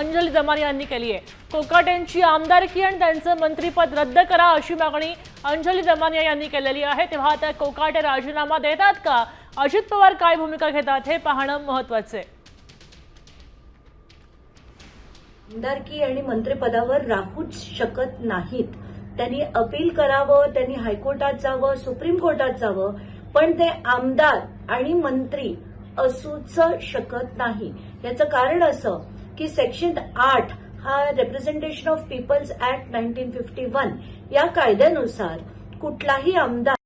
अंजली दमानी यांनी केली आहे. कोकाटेंची आमदारकी आणि त्यांचं मंत्रीपद रद्द करा अशी मागणी अंजली दमानिया यांनी केलेली आहे. तेव्हा आता कोकाटे राजीनामा देतात का? अजित पवार काय भूमिका घेतात हे पाहणं महत्वाचं आहे आमदारकी आणि मंत्रिपदावर राहूच शकत नाहीत. त्यांनी अपील करावं त्यांनी हायकोर्टात जावं सुप्रीम कोर्टात जावं पण ते आमदार आणि मंत्री असूच शकत नाही. याचं कारण असं की सेक्शन आठ हा representation of people's act nineteen fifty one या कायद्यानुसार कुठलाही आमदार